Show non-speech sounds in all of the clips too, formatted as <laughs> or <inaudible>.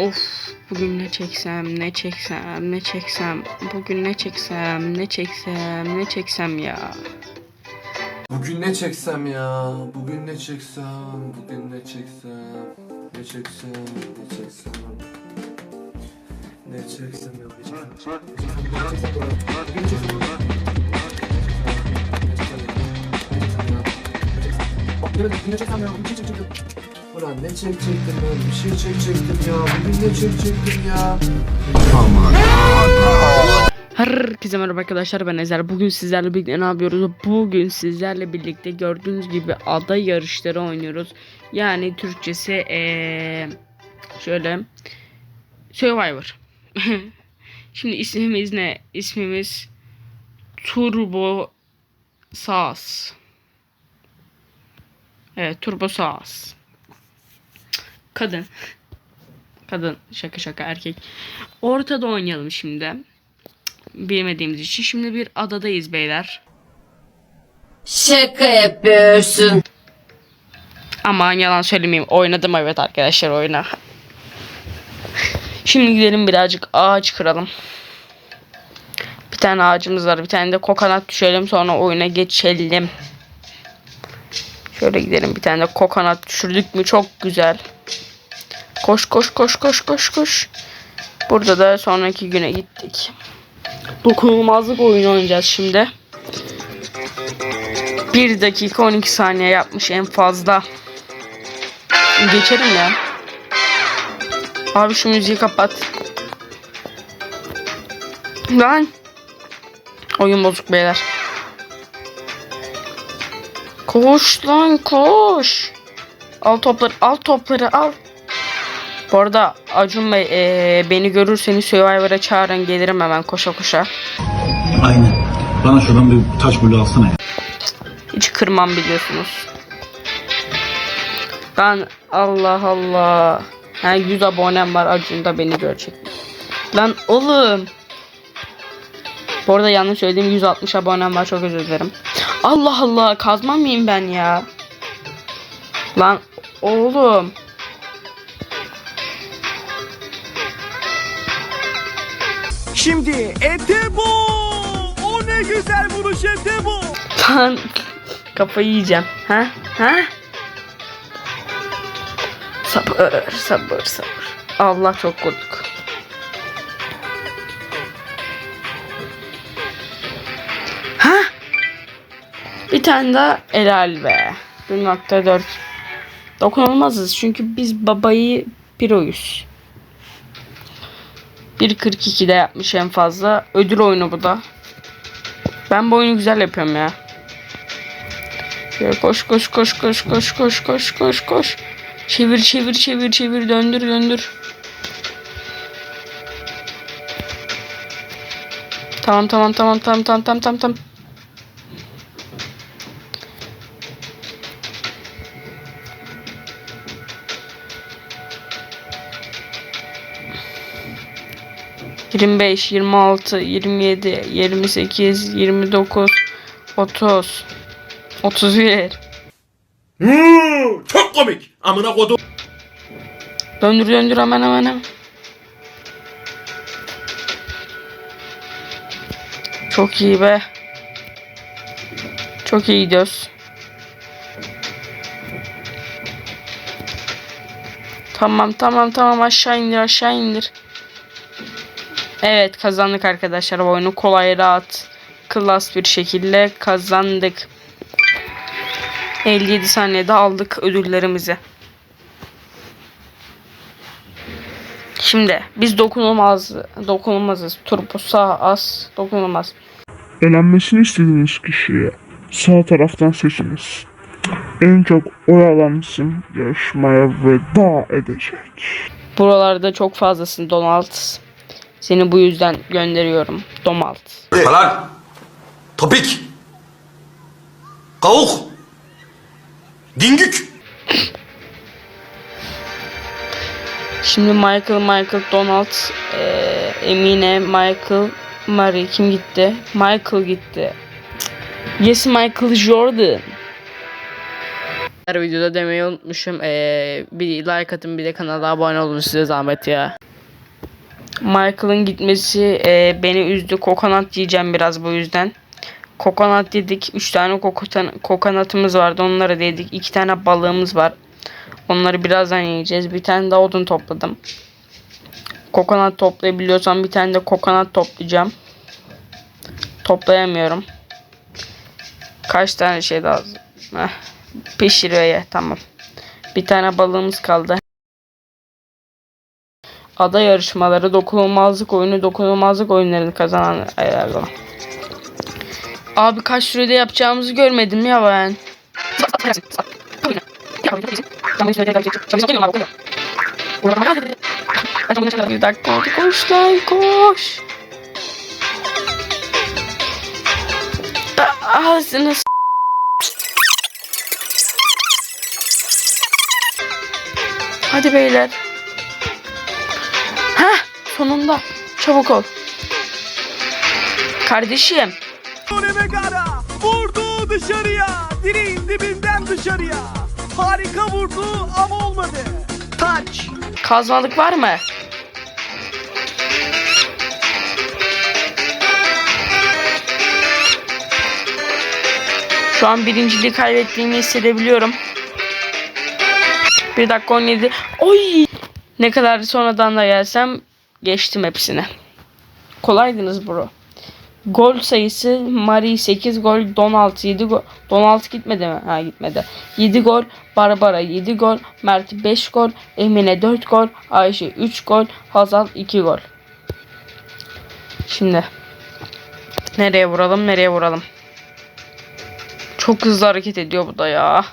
Of bugün ne çeksem ne çeksem ne çeksem bugün ne çeksem ne çeksem ne çeksem ya. Bugün ne çeksem ya? Bugün ne çeksem? Bugün ne çeksem? Ne çeksem? Ne çeksem? Ne çeksem ya? Ne çeksem? Bugün ne çeksem? Ne çeksem Ulan ne çekecektim ben? Bir şey çekecektim ya. Bugün ne çekecektim ya? Herkese merhaba arkadaşlar ben Ezer. Bugün sizlerle birlikte ne yapıyoruz? Bugün sizlerle birlikte gördüğünüz gibi ada yarışları oynuyoruz. Yani Türkçesi eee şöyle Survivor. <laughs> Şimdi ismimiz ne? İsmimiz Turbo Saas. Evet Turbo Saas. Kadın. Kadın şaka şaka erkek. Ortada oynayalım şimdi bilmediğimiz için. Şimdi bir adadayız beyler. Şaka yapıyorsun. Aman yalan söylemeyeyim. Oynadım evet arkadaşlar oyna. Şimdi gidelim birazcık ağaç kıralım. Bir tane ağacımız var. Bir tane de kokonat düşelim. Sonra oyuna geçelim. Şöyle gidelim. Bir tane de kokonat düşürdük mü çok güzel. Koş koş koş koş koş koş. Burada da sonraki güne gittik. Dokunulmazlık oyunu oynayacağız şimdi. 1 dakika 12 saniye yapmış en fazla. Geçelim ya. Abi şu müziği kapat. Lan. Oyun bozuk beyler. Koş lan koş. Al topları al topları al. Bu arada Acun Bey eee, beni görürseniz Survivor'a çağırın gelirim hemen koşa koşa. Aynen. Bana şuradan bir taş bulu alsana ya. Hiç kırmam biliyorsunuz. Ben Allah Allah. Ha 100 abonem var Acun da beni görecek. Lan oğlum. Bu arada yanlış söylediğim 160 abonem var çok özür dilerim. Allah Allah kazma mıyım ben ya? Lan oğlum. Şimdi ete bu. O ne güzel vuruş ete bu. Lan kafayı yiyeceğim. Ha? Ha? Sabır, sabır, sabır. Allah çok korktuk. Ha? Bir tane daha helal be. 1.4 Dokunulmazız çünkü biz babayı piroyuz. 1.42'de yapmış en fazla. Ödül oyunu bu da. Ben bu oyunu güzel yapıyorum ya. Şöyle koş koş koş koş koş koş koş koş koş. Çevir çevir çevir çevir döndür döndür. Tamam tamam tamam tamam tamam tamam tamam tamam. Yirmi beş, yirmi altı, yirmi yedi, yirmi sekiz, yirmi dokuz, otuz, otuz bir. Hmm, çok komik. Amına kodum. Döndür döndür hemen hemen hemen. Çok iyi be. Çok iyi gidiyoruz. Tamam tamam tamam aşağı indir aşağı indir. Evet kazandık arkadaşlar bu oyunu kolay rahat klas bir şekilde kazandık. 57 saniyede aldık ödüllerimizi. Şimdi biz dokunulmaz dokunulmazız. Turbo sağ az dokunulmaz. Elenmesini istediğiniz kişiye sağ taraftan seçiniz. En çok oy alan isim yarışmaya veda edecek. Buralarda çok fazlasın Donald. Seni bu yüzden gönderiyorum Donald. Falan. Topik. Kavuk. Dingük. Şimdi Michael Michael Donald eee, Emine Michael Mary kim gitti? Michael gitti. Yes Michael Jordan. Her videoda demeyi unutmuşum. Ee, bir like atın bir de kanala abone olun size zahmet ya. Michael'ın gitmesi e, beni üzdü. Kokonat yiyeceğim biraz bu yüzden. Kokonat yedik. 3 tane kokotan, kokonatımız vardı. Onları da yedik. 2 tane balığımız var. Onları birazdan yiyeceğiz. Bir tane daha odun topladım. Kokonat toplayabiliyorsam bir tane de kokonat toplayacağım. Toplayamıyorum. Kaç tane şey lazım? Heh. Pişiriyor ya tamam. Bir tane balığımız kaldı. Ada yarışmaları, dokunulmazlık oyunu, dokunulmazlık oyunlarını kazanan ayarlı. Abi kaç sürede yapacağımızı görmedim ya ben. Bir dakika oldu koş lan koş. Ağzını s- Hadi beyler. Sonunda. Çabuk ol. Kardeşim. Megara vurdu dışarıya. Direğin dibinden dışarıya. Harika vurdu ama olmadı. Taç. Kazmalık var mı? Şu an birinciliği kaybettiğimi hissedebiliyorum. 1 dakika 17. Oy! Ne kadar sonradan da gelsem geçtim hepsini. Kolaydınız bro. Gol sayısı Mari 8 gol, Donald 7 gol. Donald gitmedi mi? Ha gitmedi. 7 gol, Barbara 7 gol, Mert 5 gol, Emine 4 gol, Ayşe 3 gol, Hazal 2 gol. Şimdi nereye vuralım? Nereye vuralım? Çok hızlı hareket ediyor bu da ya.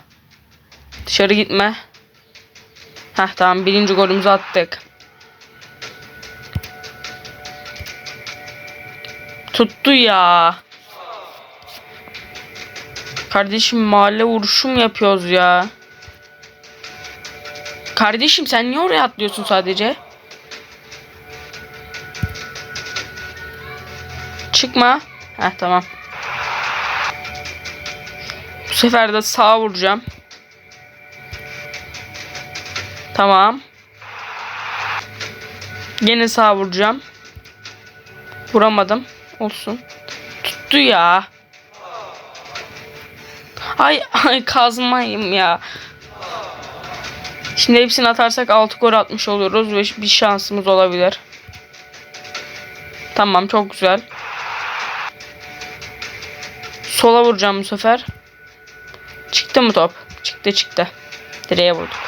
Dışarı gitme. Heh tamam birinci golümüzü attık. Tuttu ya. Kardeşim mahalle vuruşum yapıyoruz ya. Kardeşim sen niye oraya atlıyorsun sadece? Çıkma. Heh tamam. Bu sefer de sağa vuracağım. Tamam. Gene sağa vuracağım. Vuramadım. Olsun. Tuttu ya. Ay ay kazmayayım ya. Şimdi hepsini atarsak 6 gol atmış oluruz ve bir şansımız olabilir. Tamam çok güzel. Sola vuracağım bu sefer. Çıktı mı top? Çıktı çıktı. Direğe vurduk.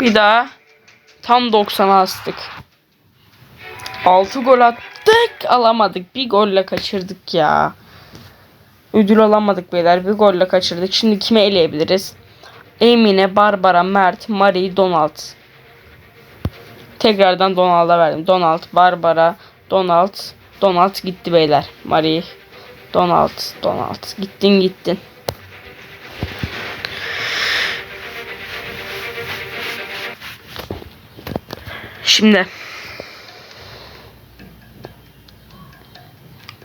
Bir daha tam 90'a astık. 6 gol attık alamadık. Bir golle kaçırdık ya. Ödül alamadık beyler. Bir golle kaçırdık. Şimdi kime eleyebiliriz? Emine, Barbara, Mert, Marie, Donald. Tekrardan Donald'a verdim. Donald, Barbara, Donald. Donald gitti beyler. Marie, Donald, Donald. Gittin gittin. Şimdi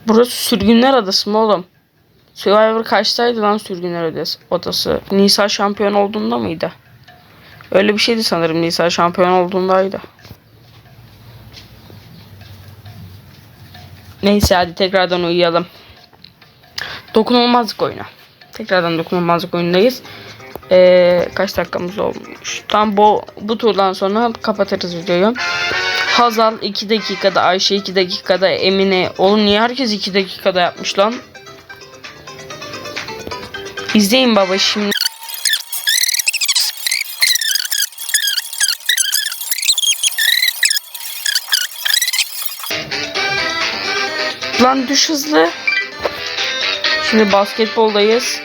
Burası sürgünler adası mı oğlum? Survivor kaçtaydı lan sürgünler odası? Nisa şampiyon olduğunda mıydı? Öyle bir şeydi sanırım Nisa şampiyon olduğundaydı. Neyse hadi tekrardan uyuyalım. Dokunulmazlık oyunu. Tekrardan dokunulmazlık oyundayız. Ee, kaç dakikamız olmuş? Tam bu, bu turdan sonra kapatırız videoyu. Hazal 2 dakikada, Ayşe 2 dakikada, Emine. Oğlum niye herkes 2 dakikada yapmış lan? İzleyin baba şimdi. Lan düş hızlı. Şimdi basketboldayız.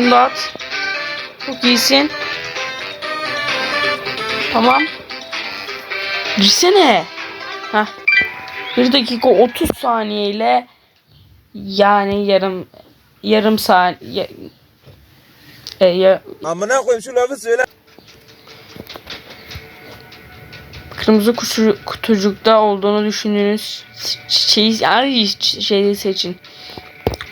Şunu da at. Çok iyisin. Tamam. Girsene. Heh. 1 dakika 30 saniye ile yani yarım yarım saniye e, ya, Amına koyayım şu lafı söyle. Kırmızı kutu, kutucukta olduğunu düşündüğünüz çiçeği ay, şeyi seçin.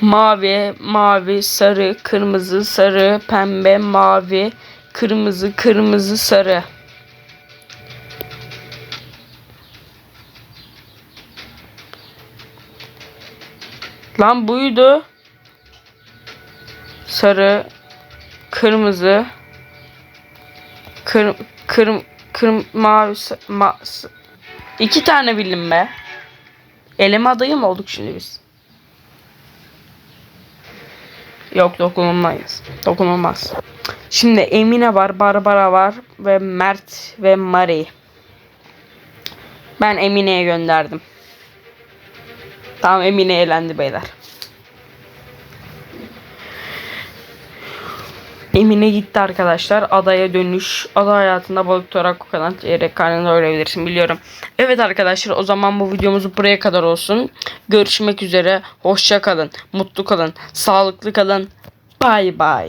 Mavi, mavi, sarı, kırmızı, sarı, pembe, mavi, kırmızı, kırmızı, sarı. Lan buydu. Sarı, kırmızı, kır, kır, kır, mavi, ma, iki tane bildim be. Eleme adayı mı olduk şimdi biz? Yok dokunulmayız. Dokunulmaz. Şimdi Emine var, Barbara var ve Mert ve Mari. Ben Emine'ye gönderdim. Tamam Emine eğlendi beyler. Emine gitti arkadaşlar. Adaya dönüş. Ada hayatında balık tutarak kokadan çeyrek karnında ölebilirsin biliyorum. Evet arkadaşlar o zaman bu videomuz buraya kadar olsun. Görüşmek üzere. Hoşça kalın. Mutlu kalın. Sağlıklı kalın. Bay bay.